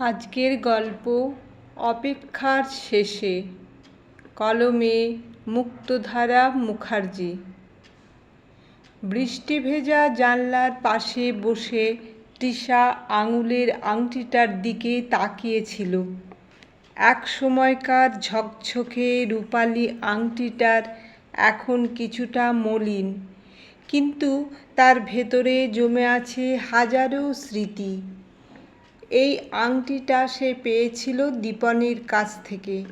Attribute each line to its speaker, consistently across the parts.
Speaker 1: আজকের গল্প অপেক্ষার শেষে। কলমে মুক্তধারা মুখার্জি। বৃষ্টি ভেজা জানলার পাশে বসে তৃষা আঙুলের আংটিটার দিকে তাকিয়েছিল। এক সময়কার ঝকঝকে রূপালি আংটিটার এখন কিছুটা মলিন, কিন্তু তার ভেতরে জমে আছে হাজারো স্মৃতি। এই আংটিটা সে পেয়েছিল দীপনের কাছ থেকে।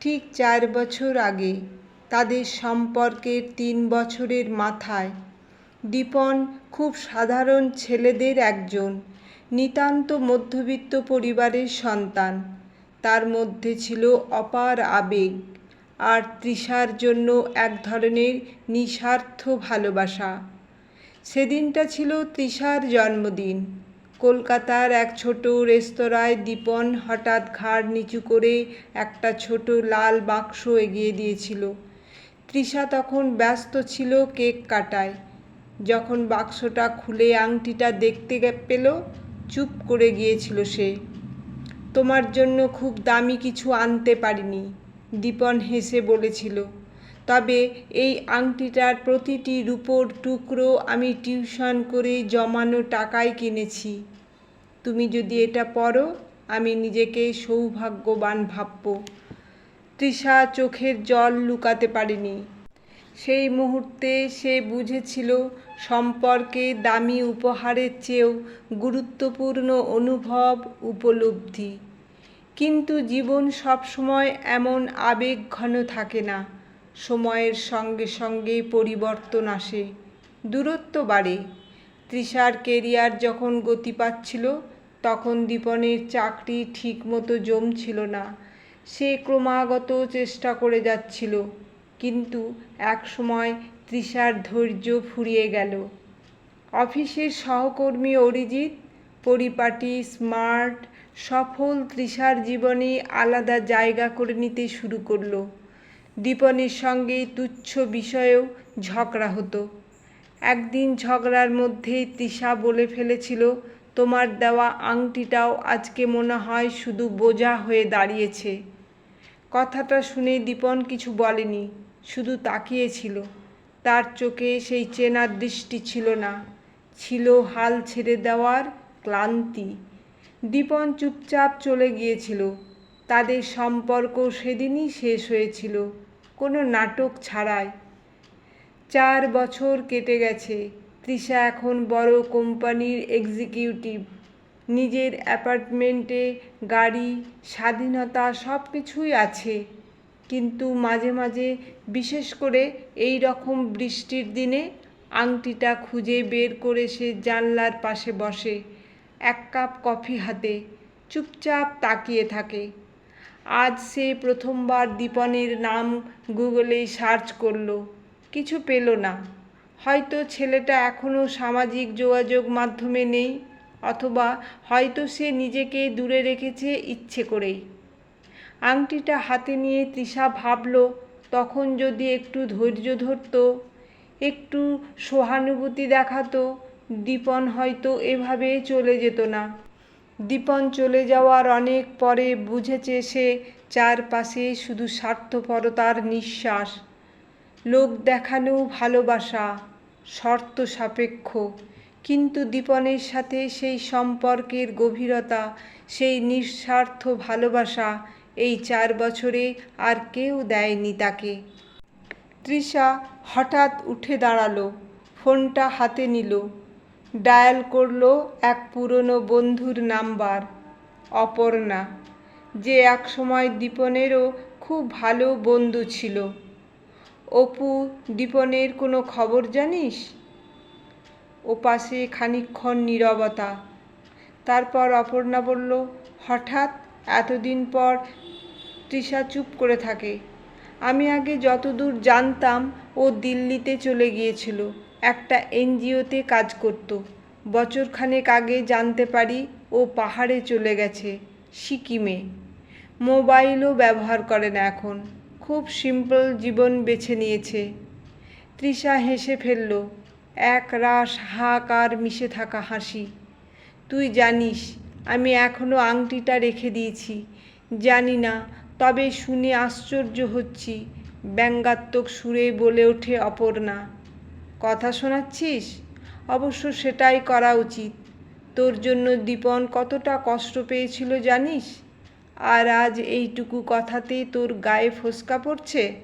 Speaker 1: ঠিক চার বছর আগে, তাদের সম্পর্কের তিন বছরের মাথায়, দীপন খুব সাধারণ ছেলেদের একজন, নিতান্ত মধ্যবিত্ত পরিবারের সন্তান। তার মধ্যে ছিল অপার আবেগ আর তৃষার জন্য এক ধরনের নিঃস্বার্থ ভালোবাসা। সেদিনটা ছিল তৃষার জন্মদিন। কলকাতার এক ছোট রেস্তোরাঁয় দীপন হঠাৎ ঘাড় নিচু করে একটা ছোট লাল বাক্স এগিয়ে দিয়েছিল। তৃষা তখন ব্যস্ত ছিল কেক কাটায়। যখন বাক্সটা খুলে আংটিটা দেখতে পেল, চুপ করে গিয়েছিল সে। তোমার জন্য খুব দামি কিছু আনতে পারিনি, দীপন হেসে বলেছিল। তবে এই আংটিটার প্রতিটি রূপোর টুকরো আমি টিউশন করে জমানো টাকায় কিনেছি। তুমি যদি এটা পড়ো, আমি নিজেকে সৌভাগ্যবান ভাবব। তৃষা চোখের জল লুকাতে পারেনি। সেই মুহূর্তে সে বুঝেছিল, সম্পর্কে দামি উপহারের চেয়েও গুরুত্বপূর্ণ অনুভব উপলব্ধি। কিন্তু জীবন সবসময় এমন আবেগ ঘন থাকে না। সময়ের সঙ্গে সঙ্গে পরিবর্তন আসে। দূরত্ব বাড়ে। তৃষার কেরিয়ার যখন গতি পাচ্ছিল তখন দীপনের চাকরি ঠিকমতো জমছিল না। সে ক্রমাগত চেষ্টা করে যাচ্ছিল, কিন্তু একসময় তৃষার ধৈর্য ফুরিয়ে গেল। অফিসের সহকর্মী অরিজিৎ, পরিপাটি, স্মার্ট, সফল তৃষার জীবনে আলাদা জায়গা করে নিতে শুরু করল। দীপনের সঙ্গে তুচ্ছ বিষয়েও ঝগড়া হতো। একদিন ঝগড়ার মধ্যেই তৃষা বলে ফেলেছিল তোমার দেওয়া আংটিটাও আজকে মনে হয় শুধু বোঝা হয়ে দাঁড়িয়েছে। কথাটা শুনে দীপন কিছু বলেনি, শুধু তাকিয়েছিল। তার চোখে সেই চেনার দৃষ্টি ছিল না, ছিল হাল ছেড়ে দেওয়ার ক্লান্তি। দীপন চুপচাপ চলে গিয়েছিল, তাদের সম্পর্ক সেদিনই শেষ হয়েছিল, কোনো নাটক ছাড়াই। চার বছর কেটে গেছে তৃষা এখন বড় কোম্পানির এক্সিকিউটিভ নিজের অ্যাপার্টমেন্টে গাড়ি, স্বাধীনতা সব কিছুই আছে। কিন্তু মাঝে মাঝে বিশেষ করে এই রকম বৃষ্টির দিনে আংটিটা খুঁজে বের করে সে জানলার পাশে বসে, এক কাপ কফি হাতে, চুপচাপ তাকিয়ে থাকে। আজ সে প্রথমবার দীপনের নাম গুগলে সার্চ করল, কিছু পেল না। হয়তো ছেলেটা এখনও সামাজিক যোগাযোগ মাধ্যমে নেই, অথবা হয়তো সে নিজেকে দূরে রেখেছে ইচ্ছে করেই। আংটিটা হাতে নিয়ে তৃষা ভাবল, তখন যদি একটু ধৈর্য ধরত, একটু সহানুভূতি দেখাতো, দীপন হয়তো এভাবে চলে যেত না। দীপন চলে যাওয়ার অনেক পরে বুঝেছে সে চারপাশে শুধু স্বার্থপরতার নিঃশ্বাস, লোক দেখানো ভালোবাসা। শর্ত সাপেক্ষ। কিন্তু দীপনের সাথে সেই সম্পর্কের গভীরতা, সেই নিঃস্বার্থ ভালোবাসা এই চার বছরে আর কেউ দেয়নি তাকে। তৃষা হঠাৎ উঠে দাঁড়াল, ফোনটা হাতে নিল। ডায়াল করল এক পুরনো বন্ধুর নাম্বার, অপর্ণা, যে একসময় দীপনেরও খুব ভালো বন্ধু ছিল। অপু, দীপনের কোনো খবর জানিস? ওপাশে খানিক্ষণ নীরবতা। তারপর অপর্ণা বলল, হঠাৎ এতদিন পর তৃষা চুপ করে থাকে। আমি আগে যতদূর জানতাম ও দিল্লিতে চলে গিয়েছিল। একটা এনজিওতে কাজ করত। বছরখানেক আগে জানতে পারি ও পাহাড়ে চলে গেছে, সিকিমে। মোবাইলও ব্যবহার করে না এখন। খুব সিম্পল জীবন বেছে নিয়েছে। তৃষা হেসে ফেলল, এক রাস হাহাকার মিশে থাকা হাসি। তুই জানিস, আমি এখনও আংটিটা রেখে দিয়েছি। জানি না, তবে শুনে আশ্চর্য হচ্ছি, ব্যঙ্গাত্মক সুরে বলে ওঠে অপর্ণা। কথা শোনাচ্ছিস? অবশ্য সেটাই করা উচিত। তোর জন্য দীপন কতটা কষ্ট পেয়েছিল জানিস? আর আজ এইটুকু কথাতেই তোর গায়ে ফোসকা পড়ছে?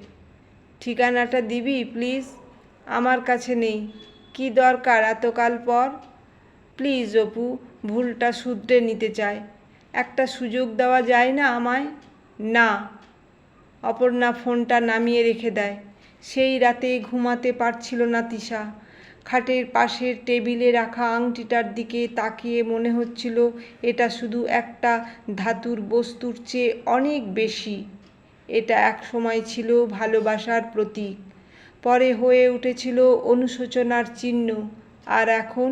Speaker 1: ঠিকানাটা দিবি, প্লিজ? আমার কাছে নেই। কি দরকার এতকাল পর? প্লিজ অপু, ভুলটা শুধরে নিতে চায় একটা সুযোগ দেওয়া যায় না আমায়? না। অপর্ণা ফোনটা নামিয়ে রেখে দেয়। সেই রাতে ঘুমাতে পারছিল না তিশা। খাটের পাশের টেবিলে রাখা আংটিটার দিকে তাকিয়ে মনে হচ্ছিল এটা শুধু একটা ধাতুর বস্তুর চেয়ে অনেক বেশি। এটা এক সময় ছিল ভালোবাসার প্রতীক। পরে হয়ে উঠেছিল অনুশোচনার চিহ্ন। আর এখন?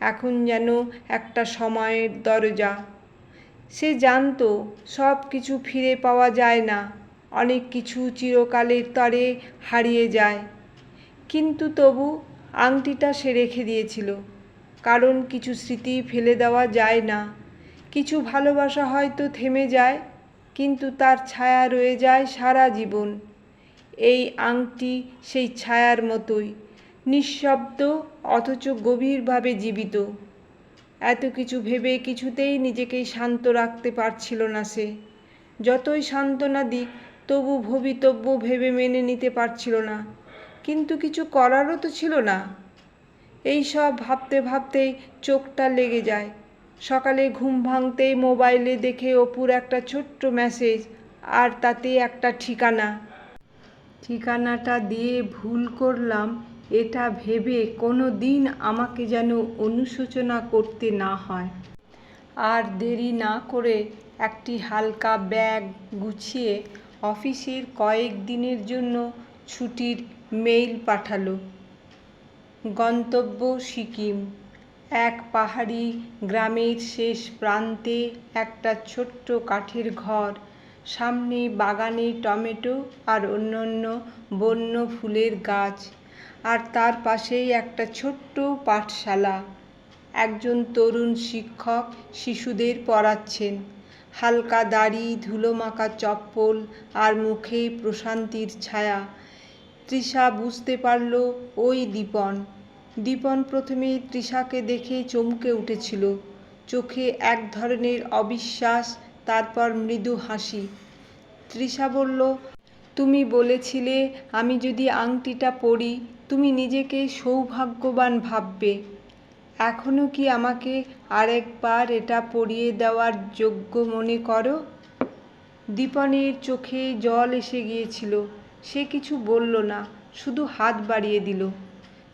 Speaker 1: এখন যেন একটা সময়ের দরজা। সে জানতো সব কিছু ফিরে পাওয়া যায় না। অনেক কিছু চিরকালের তরে হারিয়ে যায়। কিন্তু তবু আংটিটা সে রেখে দিয়েছিল। কারণ কিছু স্মৃতি ফেলে দেওয়া যায় না। কিছু ভালোবাসা হয়তো থেমে যায়, কিন্তু তার ছায়া রয়ে যায় সারা জীবন। এই আংটি সেই ছায়ার মতোই, নিঃশব্দ অথচ গভীরভাবে জীবিত। এত কিছু ভেবে কিছুতেই নিজেকেই শান্ত রাখতে পারছিল না সে। যতই সান্ত্বনা দিক, তবু ভবিতব্য ভেবে মেনে নিতে পারছিল না। কিন্তু কিছু করারও তো ছিল না। এই সব ভাবতে ভাবতেই চোখটা লেগে যায়। সকালে ঘুম ভাঙতেই মোবাইলে দেখে অপুর একটা ছোট্ট মেসেজ, আর তাতে একটা ঠিকানা। ঠিকানাটা দিয়ে ভুল করলাম, এটা ভেবে কোনো দিন আমাকে যেন অনুশোচনা করতে না হয়। আর দেরি না করে একটি হালকা ব্যাগ গুছিয়ে অফিসের কয়েক দিনের জন্য ছুটির মেইল পাঠালো। গন্তব্য সিকিম। এক পাহাড়ি গ্রামের শেষ প্রান্তে একটা ছোট্ট কাঠের ঘর। সামনে বাগানে টমেটো আর অন্যান্য বন্য ফুলের গাছ। আর তার পাশেই একটা ছোট্ট পাঠশালা। একজন তরুণ শিক্ষক শিশুদের পড়াচ্ছেন। হালকা দাড়ি, ধুলোমাখা চপ্পল আর মুখে প্রশান্তির ছায়া। তৃষা বুঝতে পারল, ওই দীপন। দীপন প্রথমে তৃষাকে দেখে চমকে উঠেছিল। চোখে এক ধরনের অবিশ্বাস, তারপর মৃদু হাসি। তৃষা বলল, তুমি বলেছিলে আমি যদি আংটিটা পরি, তুমি নিজেকে সৌভাগ্যবান ভাববে। এখনও কি আমাকে আরেকবার এটা পরিয়ে দেওয়ার যোগ্য মনে করো? দীপনের চোখে জল এসে গিয়েছিল। সে কিছু বলল না, শুধু হাত বাড়িয়ে দিল।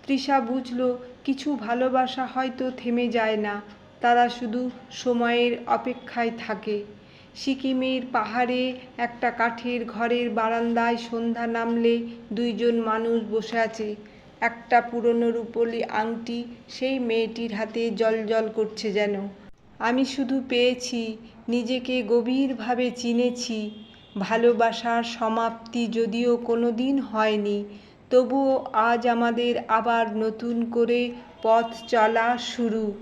Speaker 1: তৃষা বুঝল, কিছু ভালোবাসা হয়তো থেমে যায় না, তারা শুধু সময়ের অপেক্ষায় থাকে। সিকিমের পাহাড়ে একটা কাঠের ঘরের বারান্দায় সন্ধ্যা নামলে দুইজন মানুষ বসে আছে। একটা পুরনো রূপলি আংটি সেই মেয়েটির হাতে জলজল করছে যেন। আমি শুধু পেয়েছি, নিজেকে গভীরভাবে চিনেছি। ভালোবাসার সমাপ্তি যদিও কোনো দিন হয়নি, তবুও আজ আমাদের আবার নতুন করে পথ চলা শুরু।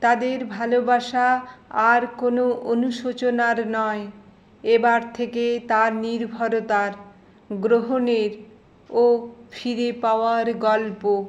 Speaker 1: তাদের ভালোবাসা আর কোনো অনুশোচনার নয়, এবার থেকে তার নির্ভরতার, গ্রহণের ও ফিরে পাওয়ার গল্প।